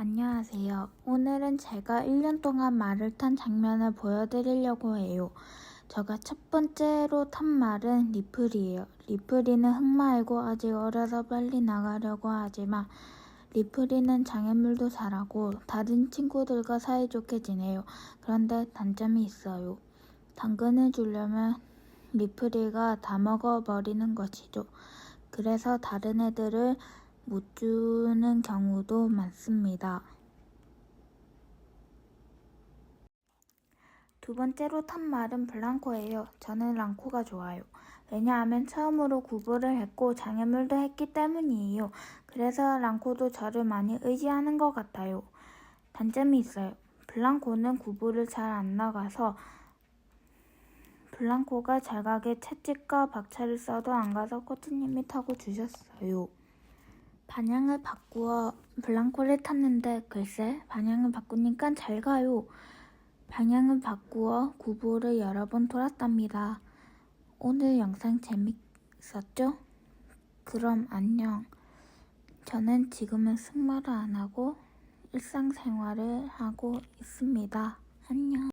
안녕하세요. 오늘은 제가 1년 동안 말을 탄 장면을 보여드리려고 해요. 제가 첫 번째로 탄 말은 리플이에요. 리플이는 흑마이고 아직 어려서 빨리 나가려고 하지만 리플이는 장애물도 잘하고 다른 친구들과 사이좋게 지내요. 그런데 단점이 있어요. 당근을 주려면 리플이가 다 먹어버리는 것이죠. 그래서 다른 애들을 못 주는 경우도 많습니다. 두 번째로 탄 말은 블랑코예요. 저는 랑코가 좋아요. 왜냐하면 처음으로 구보를 했고 장애물도 했기 때문이에요. 그래서 랑코도 저를 많이 의지하는 것 같아요. 단점이 있어요. 블랑코는 구보를 잘 안 나가서 블랑코가 잘 가게 채찍과 박차를 써도 안 가서 코치님이 타고 주셨어요. 방향을 바꾸어 블랑코를 탔는데 글쎄 방향을 바꾸니까 잘 가요. 방향을 바꾸어 구보를 여러 번 돌았답니다. 오늘 영상 재밌었죠? 그럼 안녕. 저는 지금은 승마를 안 하고 일상생활을 하고 있습니다. 안녕.